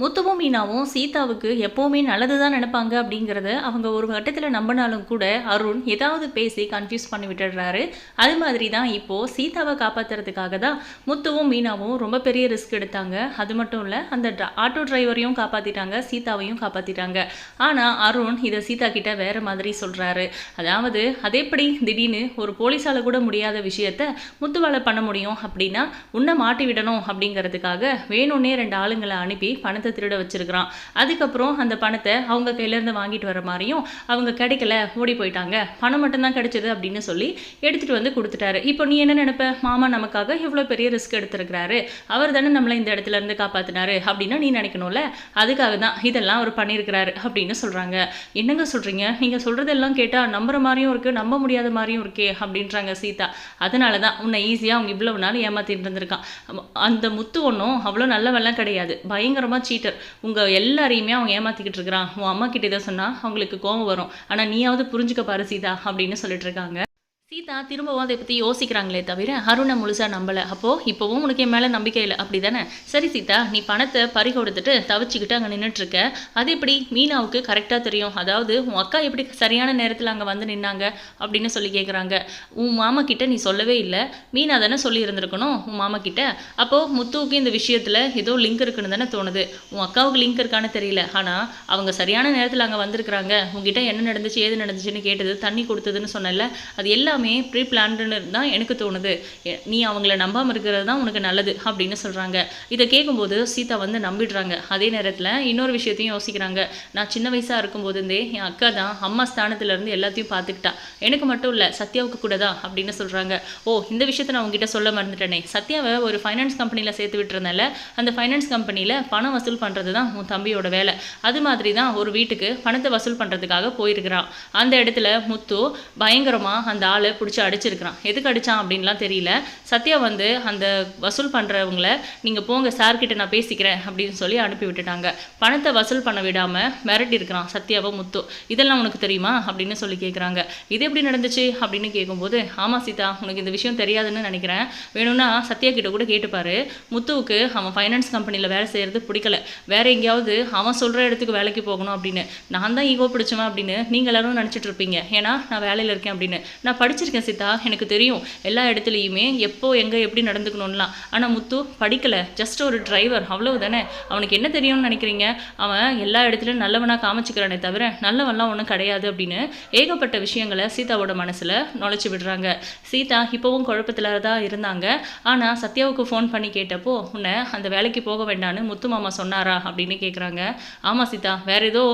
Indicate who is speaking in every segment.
Speaker 1: முத்துவும் மீனாவும் சீதாவுக்கு எப்போவுமே நல்லது தான் நினைப்பாங்க அப்படிங்கிறத அவங்க ஒரு கட்டத்தில் நம்பினாலும் கூட அருண் ஏதாவது பேசி கன்ஃபியூஸ் பண்ணி விட்டுடுறாரு. அது மாதிரி தான் இப்போது சீதாவை காப்பாற்றுறதுக்காக தான் முத்துவும் மீனாவும் ரொம்ப பெரிய ரிஸ்க் எடுத்தாங்க. அது மட்டும் இல்லை அந்த ஆட்டோ டிரைவரையும் காப்பாற்றிட்டாங்க சீதாவையும் காப்பாற்றிட்டாங்க ஆனால் அருண் இதை சீதா கிட்ட வேற மாதிரி சொல்கிறாரு அதாவது அது எப்படி திடீர்னு ஒரு போலீஸால் கூட முடியாத விஷயத்த முத்துவால பண்ண முடியும் அப்படின்னா உன்னை மாட்டி விடணும் அப்படிங்கிறதுக்காக வேணும்னே ரெண்டு ஆளுங்களை அனுப்பி பணத்தை திருட வச்சிருக்கிறான். அதுக்கப்புறம் அந்த பணத்தை அவங்க கையிலேருந்து வாங்கிட்டு வர மாதிரியும் அவங்க கிடைக்கல ஓடி போயிட்டாங்க. பணம் மட்டும்தான் கிடைச்சது அப்படின்னு சொல்லி எடுத்துட்டு வந்து கொடுத்துட்டாரு. இப்போ நீ என்ன நினைப்ப? மாமா நமக்காக இவ்வளோ பெரிய ரிஸ்க் எடுத்திருக்கிறாரு. அவர் தானே நம்மளை இந்த இடத்துல இருந்து காப்பாத்தினாரு அப்படின்னு நீ நினைக்கணும்ல? அதுக்காக தான் இதெல்லாம் அவர் பண்ணியிருக்கிறாரு அப்படின்னு சொல்றாங்க. என்னங்க சொல்றீங்க? நீங்க சொல்றதெல்லாம் கேட்டா நம்புற மாதிரியும் இருக்கு நம்ப முடியாத மாதிரியும் இருக்கே அப்படின்றாங்க சீதா. அதனால தான் உன்னை ஈஸியாக அவங்க இவ்வளவு நாள் ஏமாத்திட்டு இருந்திருக்கான். அந்த முத்து ஒன்றும் அவ்வளோ நல்லவெல்லாம் கிடையாது. பயங்கரமாக சீட்டர் உங்க எல்லாரையுமே அவன் ஏமாற்றிக்கிட்டு இருக்கிறான். உன் அம்மா கிட்ட இதை சொன்னா அவங்களுக்கு கோவம் வரும். ஆனா நீயாவது புரிஞ்சுக்க பாரு சீதா அப்படின்னு சொல்லிட்டு இருக்காங்க. சீதா திரும்பவும் அதை பற்றி யோசிக்கிறாங்களே தவிர அருணை முழுசாக நம்பலை. அப்போது இப்போவும் உனக்கு என் மேலே நம்பிக்கை இல்லை. அப்படி தானே சரி சீதா நீ பணத்தை பறி கொடுத்துட்டு தவிச்சுக்கிட்டு அங்கே நின்றுட்டுருக்க அது எப்படி? மீனாவுக்கு கரெக்டாக தெரியும். அதாவது உன் அக்கா எப்படி சரியான நேரத்தில் அங்கே வந்து நின்னாங்க? அப்படின்னு சொல்லி கேட்குறாங்க உன் மாமா கிட்ட நீ சொல்லவே இல்லை. மீனா தானே சொல்லியிருந்திருக்கணும் உன் மாமா கிட்ட? அப்போது முத்துவுக்கு இந்த விஷயத்தில் ஏதோ லிங்க் இருக்குன்னு தானே தோணுது. உன் அக்காவுக்கு லிங்க் இருக்கான்னு தெரியல. ஆனால் அவங்க சரியான நேரத்தில் அங்கே வந்திருக்கிறாங்க. உங்ககிட்ட என்ன நடந்துச்சு ஏது நடந்துச்சுன்னு கேட்டது தண்ணி கொடுத்ததுன்னு சொன்னல அது எல்லாமே ப்ரீ பிளான்டுன்னு தான் எனக்கு தோணுது. நீ அவங்கள நம்பாமல் இருக்கிறது தான் உனக்கு நல்லது அப்படின்னு சொல்கிறாங்க இதை கேட்கும்போது சீதா வந்து நம்பிடுறாங்க. அதே நேரத்தில் இன்னொரு விஷயத்தையும் யோசிக்கிறாங்க. நான் சின்ன வயசாக இருக்கும்போதுந்தே என் அக்கா தான் அம்மா ஸ்தானத்துலேருந்து எல்லாத்தையும் பார்த்துக்கிட்டா எனக்கு மட்டும் இல்லை சத்யாவுக்கு கூட தான் அப்படின்னு சொல்கிறாங்க ஓ இந்த விஷயத்தை நான் உங்ககிட்ட சொல்ல மறந்துட்டேனே. சத்யாவை ஒரு ஃபைனான்ஸ் கம்பெனியில் சேர்த்து விட்டுருந்தேன்ல அந்த ஃபைனான்ஸ் கம்பெனியில் பணம் வசூல் பண்ணுறது தான் உன் தம்பியோட வேலை. அது மாதிரி தான் ஒரு வீட்டுக்கு பணத்தை வசூல் பண்ணுறதுக்காக போயிருக்கிறான் அந்த இடத்துல முத்து பயங்கரமாக அந்த ஆளை பிடிச்சி அடிச்சிருக்கிறான். எதுக்கு அடிச்சான் அப்படின்லாம் தெரியல. சத்யா வந்து அந்த வசூல் பண்ணுறவங்கள நீங்கள் போங்க சார்கிட்ட நான் பேசிக்கிறேன் அப்படின்னு சொல்லி அனுப்பி விட்டுட்டாங்க. பணத்தை வசூல் பண்ண விடாமல் மிரட்டி இருக்கிறான் சத்யாவை முத்து. இதெல்லாம் உனக்கு தெரியுமா? அப்படின்னு சொல்லி கேட்குறாங்க இது எப்படி நடந்துச்சு? அப்படின்னு கேட்கும்போது ஆமாம் சீதா உனக்கு இந்த விஷயம் தெரியாதுன்னு நினைக்கிறேன். வேணும்னா சத்யா கிட்ட கூட கேட்டுப்பாரு முத்துவுக்கு அவன் ஃபைனான்ஸ் கம்பெனியில் வேலை செய்கிறது பிடிக்கல. வேற எங்கேயாவது அவன் சொல்கிற இடத்துக்கு வேலைக்கு போகணும் அப்படின்னு. நான் தான் ஈகோ பிடிச்சவன் அப்படின்னு நீங்கள் எல்லாரும் நினச்சிட்டு இருப்பீங்க. ஏன்னா நான் வேலையில் இருக்கேன் அப்படின்னு. நான் படிச்சிருக்கேன் சீதா எனக்கு தெரியும். எல்லா இடத்துலையுமே எப்போ எங்கே எப்படி நடந்துக்கணும்லாம் ஆனால் முத்து படிக்கலை. ஜஸ்ட் ஒரு டிரைவர் அவ்வளவு தானே அவனுக்கு என்ன தெரியும்னு நினைக்கிறீங்க? அவன் எல்லா இடத்துலையும் நல்லவனாக காமிச்சிக்கிறானே தவிர நல்லவன்லாம் ஒன்றும் கிடையாது அப்படின்னு ஏகப்பட்ட விஷயங்களை சீதாவோட மனசில் நுழைச்சி விடுறாங்க. சீதா இப்போவும் குழப்பத்தில் தான் இருந்தாங்க. ஆனால் சத்யாவுக்கு ஃபோன் பண்ணி கேட்டப்போ உன்னை அந்த வேலைக்கு போக வேண்டான்னு முத்து மாமா சொன்னாரா? அப்படின்னு கேட்குறாங்க ஆமாம் சீதா. வேற ஏதோ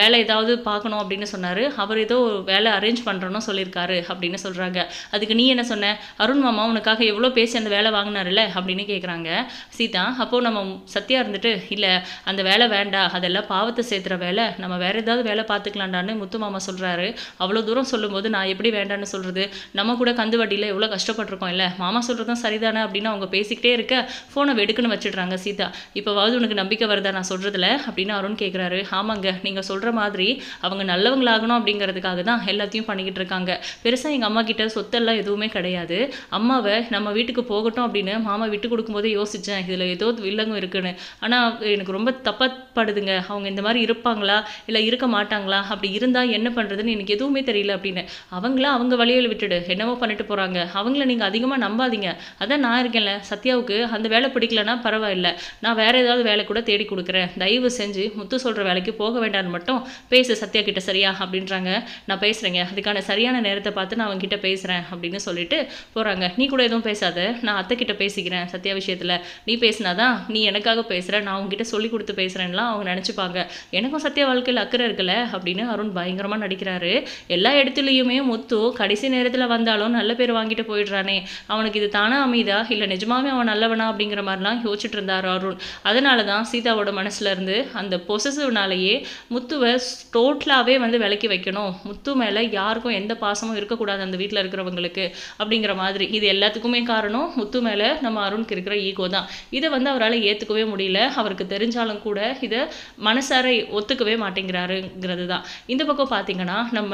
Speaker 1: வேலை ஏதாவது பார்க்கணும் அப்படின்னு சொன்னார். அவர் ஏதோ வேலை அரேஞ்ச் பண்ணுறோன்னு சொல்லியிருக்காரு அப்படின்னு சொல்கிறாங்க அதுக்கு நீ என்ன சொன்ன? அருண் மாமா உனக்காக எவ்வளோ பேசி அந்த வேலை வாங்கினார்ல அப்படின்னு கேட்குறாங்க சீதா அப்போது நம்ம சத்யா இருந்துட்டு இல்லை அந்த வேலை வேண்டாம் அதெல்லாம் பாவத்தை சேர்த்துற வேலை. நம்ம வேற ஏதாவது வேலை பார்த்துக்கலாண்டான்னு முத்து மாமா சொல்கிறாரு அவ்வளோ தூரம் சொல்லும்போது நான் எப்படி வேண்டான்னு சொல்கிறது நம்ம கூட கந்து வட்டியில் எவ்வளோ கஷ்டப்பட்டிருக்கோம் இல்லை? மாமா சொல்கிறதும் சரிதானே? அப்படின்னு அவங்க பேசிக்கிட்டே இருக்க ஃபோனை வெடுக்குன்னு வச்சிடுறாங்க சீதா. இப்போவாவது உனக்கு நம்பிக்கை வருதா? நான் சொல்கிறதுல அப்படின்னு அருண் கேட்குறாரு ஆமாங்க. நீங்கள் சொல்கிற மாதிரி அவங்க நல்லவங்களாகணும் அப்படிங்கிறதுக்காக தான் எல்லாத்தையும் பண்ணிக்கிட்டு இருக்காங்க. பெருசாக எங்கள் அம்மா கிட்ட சொத்தெல்லாம் எதுவுமே கிடையாது. அம்மாவை நம்ம வீட்டுக்கு போகட்டும் அப்படின்னு மாமா விட்டு கொடுக்கும்போதே யோசித்தேன் இதில் ஏதோ வில்லங்கம் இருக்குன்னு. ஆனால் எனக்கு ரொம்ப தப்பாப்படுதுங்க. அவங்க இந்த மாதிரி இருப்பாங்களா? இல்லை இருக்க மாட்டாங்களா? அப்படி இருந்தால் என்ன பண்ணுறதுன்னு எனக்கு எதுவுமே தெரியல அப்படின்னு. அவங்கள அவங்க வழியில் விட்டுடு. என்னவோ பண்ணிட்டு போகிறாங்க அவங்கள நீங்கள் அதிகமாக நம்பாதீங்க. அதான் நான் இருக்கேன்ல. சத்யாவுக்கு அந்த வேலை பிடிக்கலன்னா பரவாயில்ல. நான் வேறு ஏதாவது வேலை கூட தேடி கொடுக்குறேன். தயவு செஞ்சு முத்து சொல்கிற வேலைக்கு போக வேண்டாம்னு மட்டும் பேசு சத்யா கிட்ட சரியா அப்படின்றாங்க. நான் பேசுகிறேங்க அதுக்கான சரியான நேரத்தை பார்த்து நான் அவங்ககிட்ட பேசுகிறேன் அப்படின்னு சொல்லிட்டு போகிறாங்க நீ கூட எதுவும் பேசாத. நான் அத்தை கிட்ட பேசிக்கிறேன் சத்யா விஷயத்தில். நீ பேசினாதான் நீ எனக்காக பேசுகிற நான் உங்ககிட்ட சொல்லி கொடுத்து பேசுகிறேன்லாம் அவங்க நினச்சிப்பாங்க. எனக்கும் சத்யா வாழ்க்கையில் அக்கறை இருக்கல அப்படின்னு அருண் பயங்கரமாக நடிக்கிறாரு. எல்லா இடத்துலையுமே முத்து கடைசி நேரத்தில் வந்தாலும் நல்ல பேர் வாங்கிட்டு போயிடுறானே. அவனுக்கு இது தானா அமைதா? இல்லை நிஜமாவே அவன் நல்லவனா அப்படிங்கிற மாதிரிலாம் யோசிச்சுட்டு இருந்தார் அருண். அதனால தான் சீதாவோட மனசுலேருந்து அந்த பொசசிவ்னாலேயே முத்துவை டோட்டலாகவே வந்து விலக்கி வைக்கணும். முத்து மேலே யாருக்கும் எந்த பாசமும் இருக்கக்கூடாது அந்த வீட்டில் இருக்கிறவங்களுக்கு அப்படிங்கிற மாதிரி. இது எல்லாத்துக்குமே காரணம் முத்து மேலே நம்ம அருணுக்கு இருக்கிற ஈகோ தான். இதை வந்து அவரால் ஏற்றுக்கவே முடியல. அவருக்கு தெரிஞ்சாலும் கூட இதை மனசார ஒத்துக்கவே மாட்டேங்கிறாருங்கிறது தான். இந்த பக்கம் பார்த்தீங்கன்னா நம்ம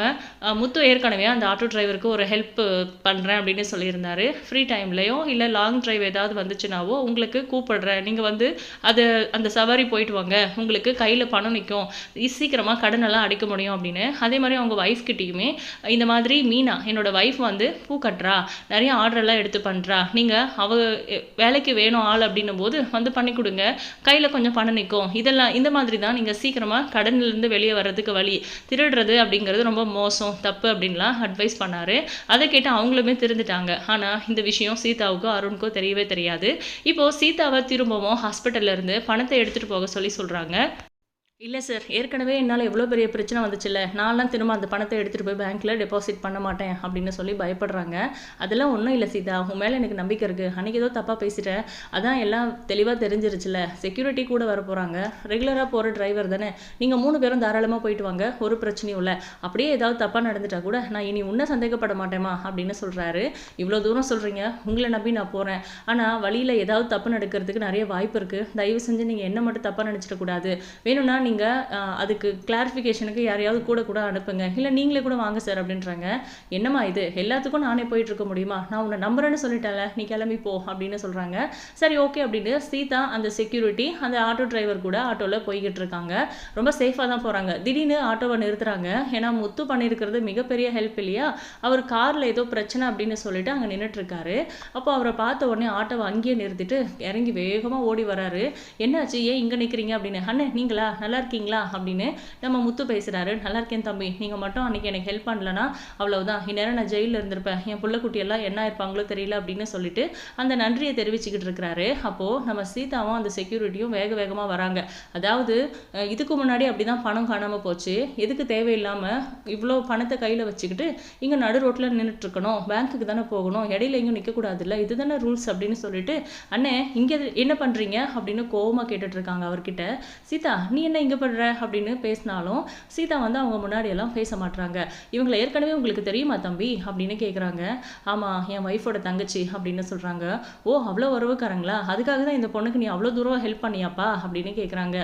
Speaker 1: முத்து ஏற்கனவே அந்த ஆட்டோ டிரைவருக்கு ஒரு ஹெல்ப் பண்ணுறேன் அப்படின்னு சொல்லியிருந்தாரு. ஃப்ரீ டைம்லையோ இல்லை லாங் டிரைவ் ஏதாவது வந்துச்சுனாவோ உங்களுக்கு கூப்பிடுறேன். நீங்கள் வந்து அது அந்த சவாரி போயிட்டு வாங்க. உங்களுக்கு கையில் பணம் நிற்கும் சீக்கிரமாக கடனெல்லாம் அடைக்க முடியும் அப்படின்னு. அதே மாதிரி அவங்க ஒய்ஃப் கிட்டேயுமே இந்த மாதிரி மீனா என்னோட ஒய்ஃப் வந்து பூ கட்டுறா நிறைய ஆர்டர்லாம் எடுத்து பண்ணுறா நீங்கள் அவ வேலைக்கு வேணும் ஆள் அப்படின்னும் போது வந்து பண்ணி கொடுங்க. கையில் கொஞ்சம் பணம் நிற்கும் இதெல்லாம் இந்த மாதிரி தான் நீங்கள் சீக்கிரமாக கடன்லேருந்து வெளியே வர்றதுக்கு வழி. திருடுறது அப்படிங்கிறது ரொம்ப மோசம் தப்பு அப்படின்லாம் அட்வைஸ் பண்ணாரு. அதை கேட்டு அவங்களுமே திருந்துட்டாங்க. ஆனால் இந்த விஷயம் சீதாவுக்கோ அருணுக்கோ தெரியவே தெரியாது. இப்போது சீதாவை திரும்பவும் ஹாஸ்பிட்டல்லேருந்து பணத்தை எடுத்துகிட்டு போக சொல்லி சொல்கிறாங்க இல்லை சார் ஏற்கனவே என்னால் எவ்வளோ பெரிய பிரச்சனை வந்துச்சுல்ல. நான்லாம் திரும்ப அந்த பணத்தை எடுத்துகிட்டு போய் பேங்க்கில் டெபாசிட் பண்ண மாட்டேன் அப்படின்னு சொல்லி பயப்படுறாங்க. அதெல்லாம் ஒன்றும் இல்லை சீதா. உன் மேலே எனக்கு நம்பிக்கை இருக்குது அன்றைக்கி ஏதோ தப்பாக பேசிட்டேன். அதான் எல்லாம் தெளிவாக தெரிஞ்சிருச்சுல செக்யூரிட்டி கூட வர போகிறாங்க ரெகுலராக போகிற டிரைவர் தானே. நீங்கள் மூணு பேரும் தாராளமாக போயிட்டு வாங்க. ஒரு பிரச்சனையும் இல்லை. அப்படியே ஏதாவது தப்பாக நடந்துட்டால் கூட நான் இனி உன்னை சந்தேகப்பட மாட்டேமா அப்படின்னு சொல்கிறாரு இவ்வளோ தூரம் சொல்கிறீங்க உங்களை நம்பி நான் போகிறேன் ஆனால் வழியில் ஏதாவது தப்பு நடக்கிறதுக்கு நிறைய வாய்ப்பு இருக்குது தயவு செஞ்சு நீங்கள் என்ன மட்டும் தப்பாக நினச்சிடக்கூடாது. வேணும்னா நீங்கள் அதுக்கு கிளாரிஃபிகேஷனுக்கு யாரையாவது கூட கூட அனுப்புங்க. இல்லை நீங்களே கூட வாங்க சார் அப்படின்றாங்க. என்னம்மா இது? எல்லாத்துக்கும் நானே போயிட்டு இருக்க முடியுமா? நான் உன்னை நம்புறேன்னு சொல்லிட்டேன்ல. நீ கிளம்பி போ அப்படின்னு சொல்கிறாங்க சரி ஓகே அப்படின்னு சீதா அந்த செக்யூரிட்டி அந்த ஆட்டோ டிரைவர் கூட ஆட்டோவில் போய்கிட்டு இருக்காங்க ரொம்ப சேஃபாக தான் போகிறாங்க திடீர்னு ஆட்டோவை நிறுத்துறாங்க. ஏன்னா முத்து பண்ணியிருக்கிறது மிகப்பெரிய ஹெல்ப் இல்லையா? அவர் காரில் ஏதோ பிரச்சனை அப்படின்னு சொல்லிட்டு அங்கே நின்றுட்டு இருக்காரு அப்போ அவரை பார்த்த உடனே ஆட்டோவை அங்கேயே நிறுத்திட்டு இறங்கி வேகமாக ஓடி வராரு. என்னாச்சு? ஏன் இங்கே நிற்கிறீங்க அப்படின்னு. அண்ணே நீங்களா? நல்லா இருக்கீங்களா அப்படின்னு நம்ம முத்து பேசுகிறாரு நல்லா இருக்கேன் தம்பி. நீங்கள் மட்டும் அன்றைக்கி எனக்கு ஹெல்ப் பண்ணலன்னா அவ்வளோதான் இந்நேரம் நான் ஜெயிலில் இருந்திருப்பேன். என் புள்ளக்குட்டியெல்லாம் என்ன இருப்பாங்களோ தெரியல அப்படின்னு சொல்லிட்டு அந்த நன்றியை தெரிவிச்சுக்கிட்டு இருக்கிறாரு. அப்போது நம்ம சீதாவும் அந்த செக்யூரிட்டியும் வேக வேகமாக வராங்க. அதாவது இதுக்கு முன்னாடி அப்படி தான் பணம் காணாமல் போச்சு. எதுக்கு தேவையில்லாமல் இவ்வளோ பணத்தை கையில் வச்சுக்கிட்டு இங்கே நடு ரோட்டில் நின்றுட்டு இருக்கணும் பேங்க்குக்கு தானே போகணும். இடையில எங்கேயும் நிற்கக்கூடாதுல்ல இதுதானே ரூல்ஸ் அப்படின்னு சொல்லிட்டு அண்ணே இங்கே என்ன பண்ணுறீங்க அப்படின்னு கோவமாக கேட்டுட்டு இருக்காங்க அவர்கிட்ட. சீதா நீ என்ன இங்கே பண்ற அப்படின்னு பேசினாலும் சீதா வந்து அவங்க முன்னாடியெல்லாம் பேச மாட்டுறாங்க இவங்களை ஏற்கனவே உங்களுக்கு தெரியுமா தம்பி? அப்படின்னு கேட்குறாங்க ஆமாம் என் ஒய்ஃபோட தங்கச்சி அப்படின்னு சொல்கிறாங்க ஓ அவ்வளோ உறவுக்காரங்களா? அதுக்காக தான் இந்த பொண்ணுக்கு நீ அவ்வளோ தூரம் ஹெல்ப் பண்ணியாப்பா? அப்படின்னு கேட்குறாங்க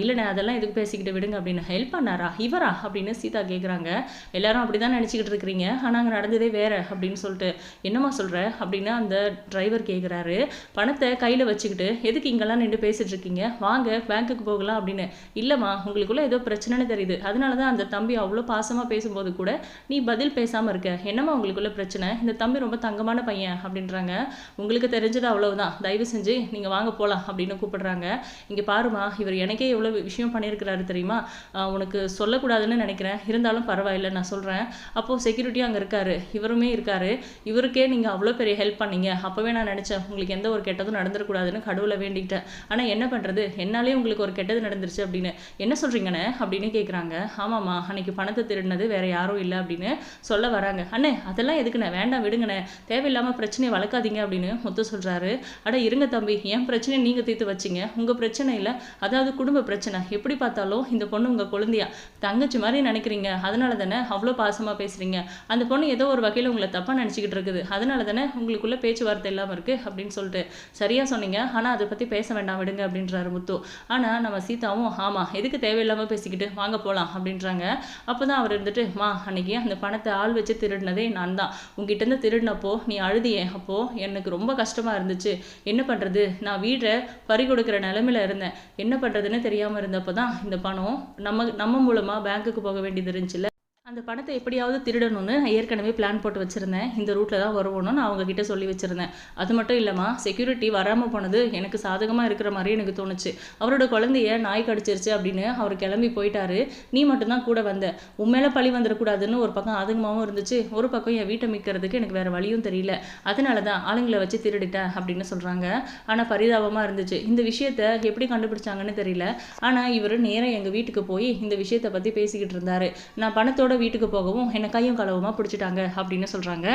Speaker 1: இல்லைண்ணே அதெல்லாம் எதுக்கு பேசிக்கிட்டு விடுங்க அப்படின்னு. ஹெல்ப் பண்ணாரா? இவரா? அப்படின்னு சீதா கேட்குறாங்க எல்லாரும் அப்படி தான் நினச்சிக்கிட்டு இருக்கிறீங்க. ஆனால் அங்கே நடந்ததே வேற அப்படின்னு சொல்லிட்டு என்னம்மா சொல்கிற அப்படின்னு அந்த டிரைவர் கேட்குறாரு பணத்தை கையில் வச்சுக்கிட்டு எதுக்கு இங்கெல்லாம் நின்று பேசிட்டு இருக்கீங்க? வாங்க பேங்க்குக்கு போகலாம் அப்படின்னு. இல்லைம்மா உங்களுக்குள்ள ஏதோ பிரச்சனைன்னு தெரியுது. அதனால தான் அந்த தம்பி அவ்வளோ பாசமாக பேசும்போது கூட நீ பதில் பேசாமல் இருக்க. என்னம்மா உங்களுக்குள்ள பிரச்சனை? இந்த தம்பி ரொம்ப தங்கமான பையன் அப்படின்றாங்க. உங்களுக்கு தெரிஞ்சது அவ்வளவுதான். தயவு செஞ்சு நீங்கள் வாங்க போகலாம் அப்படின்னு கூப்பிடுறாங்க. இங்கே பாருமா இவர் எனக்கே எவ்வளோ விஷயம் பண்ணியிருக்கிறாரு தெரியுமா? உனக்கு சொல்லக்கூடாதுன்னு நினைக்கிறேன். இருந்தாலும் பரவாயில்ல நான் சொல்கிறேன் அப்போது செக்யூரிட்டியும் அங்கே இருக்காரு. இவருமே இருக்காரு. இவருக்கே நீங்கள் அவ்வளோ பெரிய ஹெல்ப் பண்ணீங்க. அப்போவே நான் நினச்சேன் உங்களுக்கு எந்த ஒரு கெட்டதும் நடந்துடக்கூடாதுன்னு கடவுளை வேண்டிக்கிட்டேன். ஆனால் என்ன பண்ணுறது என்னாலே உங்களுக்கு ஒரு கெட்டது நடந்துருச்சு அப்படின்னு என்ன சொல்கிறீங்கண்ணே அப்படின்னு கேட்குறாங்க ஆமாம்மா அன்னைக்கு பணத்தை திருடினது வேறு யாரும் இல்லை அப்படின்னு சொல்ல வராங்க. அண்ணே அதெல்லாம் எதுக்குண்ணே? வேண்டாம் விடுங்கண்ணே. தேவையில்லாமல் பிரச்சனையை வளர்க்காதீங்க அப்படின்னு முத்து சொல்கிறாரு அட இருங்க தம்பி. என் பிரச்சனையை நீங்கள் தீர்த்து வச்சிங்க. உங்கள் பிரச்சனை இல்லை. அதாவது குடும்ப பிரச்சனை. எப்படி பார்த்தாலும் இந்த பொண்ணு உங்கள் குழந்தையா? தங்கச்சி மாதிரி நினைக்கிறீங்க. அதனால தானே அவ்வளோ பாசமாக பேசுகிறீங்க அந்த பொண்ணு ஏதோ ஒரு வகையில் உங்களை தப்பாக நினச்சிக்கிட்டு இருக்குது. அதனால தானே உங்களுக்குள்ளே பேச்சுவார்த்தை இல்லாமல் இருக்குது அப்படின்னு சொல்லிட்டு சரியாக சொன்னீங்க. ஆனால் அதை பற்றி பேச வேண்டாம் விடுங்க அப்படின்றாரு முத்து. ஆனால் நம்ம சீதாவும் ஆமாம் எதுக்கு தேவையில்லாமல் பேசிக்கிட்டு வாங்க போகலாம் அப்படின்றாங்க. அப்போ தான் அவர் இருந்துட்டு மா அன்னைக்கு அந்த பணத்தை ஆள் வச்சு திருடினதே நான் தான். உங்ககிட்டருந்து திருடினப்போ நீ அழுதியே. அப்போது எனக்கு ரொம்ப கஷ்டமாக இருந்துச்சு. என்ன பண்ணுறது நான் வீடை பறி கொடுக்குற நிலமையில இருந்தேன். என்ன பண்ணுறதுன்னு தெரியாமல் இருந்தப்போ தான் இந்த பணம் நம்ம நம்ம மூலமாக பேங்க்குக்கு போக வேண்டியது இருந்துச்சுல்ல? அந்த பணத்தை எப்படியாவது திருடணும்னு நான் ஏற்கனவே பிளான் போட்டு வச்சுருந்தேன். இந்த ரூட்டில் தான் வருவோன்னு நான் அவங்கக்கிட்ட சொல்லி வச்சுருந்தேன். அது மட்டும் இல்லாமல் செக்யூரிட்டி வராமல் போனது எனக்கு சாதகமாக இருக்கிற மாதிரி எனக்கு தோணுச்சு. அவரோட குழந்தைய நாய் கடிச்சிருச்சு அப்படின்னு அவர் கிளம்பி போயிட்டாரு. நீ மட்டும்தான் கூட வந்த. உன் மேலே பழி வந்துடக்கூடாதுன்னு ஒரு பக்கம் ஆதங்கமாகவும் இருந்துச்சு. ஒரு பக்கம் என் வீட்டை மிக்கிறதுக்கு எனக்கு வேறு வழியும் தெரியல. அதனால தான் ஆளுங்களை வச்சு திருடிட்டேன் அப்படின்னு சொல்கிறாங்க ஆனால் பரிதாபமாக இருந்துச்சு. இந்த விஷயத்த எப்படி கண்டுபிடிச்சாங்கன்னு தெரியல. ஆனால் இவர் நேராக எங்கள் வீட்டுக்கு போய் இந்த விஷயத்தை பற்றி பேசிக்கிட்டு இருந்தார். நான் பணத்தோட வீட்டுக்கு போகவும் என்னை கையும் களவுமா பிடிச்சிட்டாங்க அப்படின்னு சொல்கிறாங்க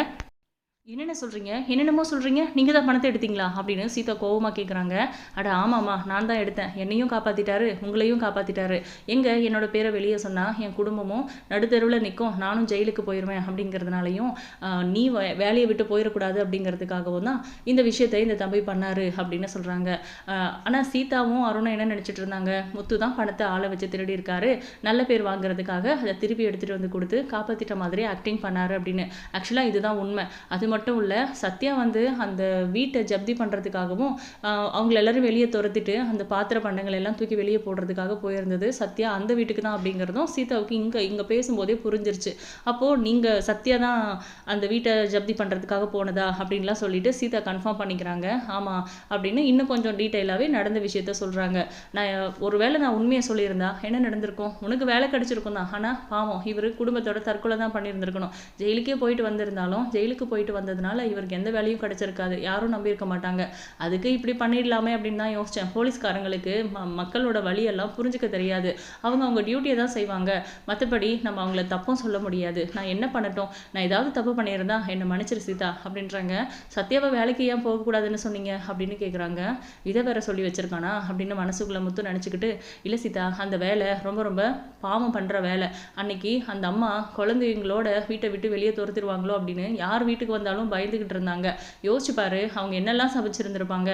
Speaker 1: என்னென்ன சொல்கிறீங்க என்னென்னமோ சொல்கிறீங்க நீங்கள் தான் பணத்தை எடுத்தீங்களா? அப்படின்னு சீதா கோவமாக கேட்குறாங்க அட ஆமாம்மா நான் தான் எடுத்தேன். என்னையும் காப்பாற்றிட்டாரு உங்களையும் காப்பாற்றிட்டாரு எங்கே? என்னோட பேரை வெளியே சொன்னால் என் குடும்பமும் நடுத்தருவில் நிற்கும் நானும் ஜெயிலுக்கு போயிடுவேன் அப்படிங்கிறதுனாலையும் நீ வே- வேலையை விட்டு போயிடக்கூடாது அப்படிங்கிறதுக்காகவும் தான் இந்த விஷயத்தை இந்த தம்பி பண்ணாரு அப்படின்னு சொல்கிறாங்க ஆனால் சீதாவும் அருணும் என்ன நினச்சிட்டு இருந்தாங்க? முத்து தான் பணத்தை ஆளை வச்சு திருடி இருக்காரு. நல்ல பேர் வாங்குறதுக்காக அதை திருப்பி எடுத்துகிட்டு வந்து கொடுத்து காப்பாற்றிட்ட மாதிரி ஆக்டிங் பண்ணாரு அப்படின்னு. ஆக்சுவலாக இதுதான் உண்மை. அது மட்டும் இல்லை சத்யா வந்து அந்த வீட்டை ஜப்தி பண்ணுறதுக்காகவும் அவங்கள எல்லாரும் வெளியே துரத்திட்டு அந்த பாத்திர பண்டங்கள் எல்லாம் தூக்கி வெளியே போடுறதுக்காக போயிருந்தது. சத்யா அந்த வீட்டுக்கு தான் அப்படிங்கிறதும் சீதாவுக்கு இங்கே இங்கே பேசும்போதே புரிஞ்சிருச்சு. அப்போது நீங்கள் சத்யா தான் அந்த வீட்டை ஜப்தி பண்ணுறதுக்காக போனதா அப்படின்லாம் சொல்லிட்டு சீதா கன்ஃபார்ம் பண்ணிக்கிறாங்க. ஆமாம் அப்படின்னு இன்னும் கொஞ்சம் டீட்டெயிலாகவே நடந்த விஷயத்த சொல்கிறாங்க நான் ஒருவேளை நான் உண்மையை சொல்லியிருந்தா என்ன நடந்திருக்கும்? உனக்கு வேலை கிடச்சிருக்கும் தான். ஆனால் பாவம் இவர் குடும்பத்தோட தற்கொலை தான் பண்ணியிருந்திருக்கணும். ஜெயிலுக்கே போயிட்டு வந்திருந்தாலும் ஜெயிலுக்கு போயிட்டு வந்ததுனால இவருக்கு எந்த வேலையும் கிடைச்சிருக்காது. யாரும் நம்பியிருக்க மாட்டாங்க. அதுக்கு இப்படி பண்ணிடலாமே அப்படின்னு தான் யோசித்தேன் போலீஸ்காரங்களுக்கு ம மக்களோட வழியெல்லாம் புரிஞ்சுக்க தெரியாது. அவங்க அவங்க டியூட்டியை தான் செய்வாங்க. மற்றபடி நம்ம அவங்கள தப்பும் சொல்ல முடியாது. நான் என்ன பண்ணட்டும்? நான் ஏதாவது தப்பு பண்ணியிருந்தா என்னை மன்னிச்சிரு சீதா அப்படின்றாங்க. சத்யாவை வேலைக்கு ஏன் போகக்கூடாதுன்னு சொன்னீங்க? அப்படின்னு கேட்குறாங்க இதை வேற சொல்லி வச்சிருக்கானா? அப்படின்னு மனசுக்குள்ள முத்து நினச்சிக்கிட்டு இல்லை சீதா அந்த வேலை ரொம்ப ரொம்ப பாவம் பண்ணுற வேலை. அன்னைக்கு அந்த அம்மா குழந்தைங்களோட வீட்டை விட்டு வெளியே துரத்திடுவாங்களோ அப்படின்னு யார் வீட்டுக்கு வந்தாலும் பயந்துக்கிட்டு இருந்தாங்க. யோசிச்சு பாரு அவங்க என்னெல்லாம் சபிச்சிருந்திருப்பாங்க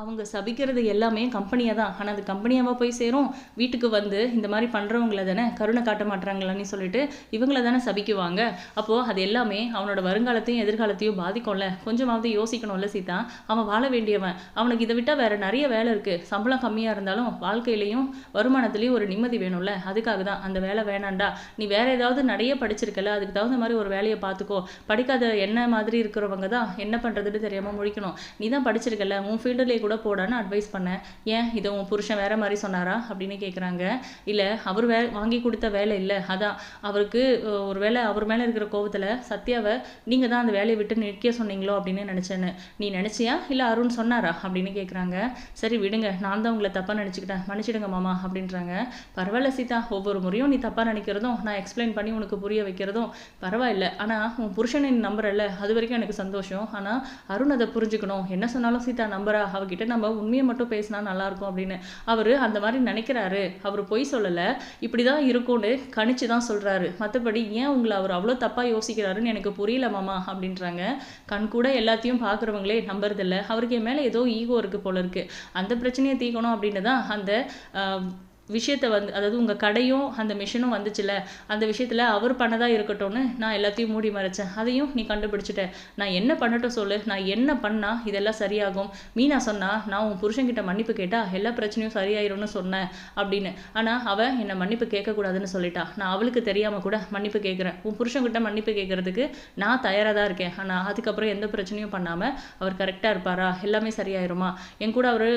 Speaker 1: அவங்க சபிக்கிறது எல்லாமே கம்பெனியாக தான். ஆனால் அது கம்பெனியாவாக போய் சேரும். வீட்டுக்கு வந்து இந்த மாதிரி பண்ணுறவங்கள தானே கருணை காட்ட மாட்டுறாங்களான்னு சொல்லிட்டு இவங்கள தானே சபிக்குவாங்க. அப்போது அது எல்லாமே அவனோட வருங்காலத்தையும் எதிர்காலத்தையும் பாதிக்கும்ல. கொஞ்சமாவது யோசிக்கணும்ல சீதா. அவன் வாழ வேண்டியவன். அவனுக்கு இதை விட்டால் வேற நிறைய வேலை இருக்குது சம்பளம் கம்மியாக இருந்தாலும் வாழ்க்கையிலையும் வருமானத்துலேயும் ஒரு நிம்மதி வேணும்ல. அதுக்காக தான் அந்த வேலை வேணாண்டா. நீ வேறு ஏதாவது நிறைய படிச்சிருக்கல. அதுக்கு தகுந்த மாதிரி ஒரு வேலையை பார்த்துக்கோ படிக்காத என்ன மாதிரி இருக்கிறவங்க தான் என்ன பண்ணுறதுன்னு தெரியாமல் முழிக்கணும். நீ தான் படிச்சிருக்கல. உன் ஃபீல்டுலேயே கூட போடான்னு அட்வைஸ் பண்ணேன். ஏன்? இதை உன் புருஷன் வேற மாதிரி சொன்னாரா? அப்படின்னு கேட்குறாங்க இல்லை அவர் வே வாங்கி கொடுத்த வேலை இல்லை. அதான் அவருக்கு ஒரு வேளை அவர் மேலே இருக்கிற கோபத்தில் சத்யாவை நீங்கள் தான் அந்த வேலையை விட்டு நிற்க சொன்னீங்களோ அப்படின்னு நினச்சேன்னு. நீ நினச்சியா? இல்லை அருண் சொன்னாரா? அப்படின்னு கேட்குறாங்க சரி விடுங்க. நான் தான் உங்களை தப்பாக நினச்சிக்கிட்டேன். மன்னிச்சிடுங்க மாமா அப்படின்றாங்க. பரவாயில்ல சீதா ஒவ்வொரு முறையும் நீ தப்பாக நினைக்கிறதும் நான் எக்ஸ்பிளைன் பண்ணி உனக்கு புரிய வைக்கிறதும் பரவாயில்ல. ஆனால் உன் புருஷனை நம்புறல அது வரைக்கும் எனக்கு சந்தோஷம். ஆனால் அருண் அதை புரிஞ்சுக்கணும். என்ன சொன்னாலும் சீதா நம்புறா அவகிட்ட. நம்ம உண்மையை மட்டும் பேசினா நல்லா இருக்கும் அப்படின்னு அவர் அந்த மாதிரி நினைக்கிறாரு. அவர் பொய் சொல்லலை. இப்படி தான் இருக்கும்னு கணிச்சு தான் சொல்கிறாரு மற்றபடி ஏன் உங்களை அவர் அவ்வளோ தப்பாக யோசிக்கிறாருன்னு எனக்கு புரியல மாமா அப்படின்றாங்க. கண் கூட எல்லாத்தையும் பார்க்குறவங்களே நம்புறதில்ல. அவருக்கு என் மேலே ஏதோ ஈகோ இருக்குது போல இருக்குது அந்த பிரச்சனையை தீர்க்கணும் அப்படின்னு தான் அந்த விஷயத்தை வந்து அதாவது உங்கள் கடையும் அந்த மிஷினும் வந்துச்சுல அந்த விஷயத்தில் அவர் பண்ணதாக இருக்கட்டும்னு நான் எல்லாத்தையும் மூடி மறைச்சேன். அதையும் நீ கண்டுபிடிச்சிட்ட. நான் என்ன பண்ணட்டும் சொல்லு நான் என்ன பண்ணால் இதெல்லாம் சரியாகும்? மீனா சொன்னால் நான் உன் புருஷன்கிட்ட மன்னிப்பு கேட்டால் எல்லா பிரச்சனையும் சரியாயிரும்னு சொன்னேன் அப்படின்னு. ஆனால் அவள் என்னை மன்னிப்பு கேட்கக்கூடாதுன்னு சொல்லிட்டா. நான் அவளுக்கு தெரியாமல் கூட மன்னிப்பு கேட்குறேன். உன் புருஷன்கிட்ட மன்னிப்பு கேட்கறதுக்கு நான் தயாராக தான் இருக்கேன். ஆனால் அதுக்கப்புறம் எந்த பிரச்சனையும் பண்ணாமல் அவர் கரெக்டாக இருப்பாரா? எல்லாமே சரியாயிருமா? என் கூட அவர்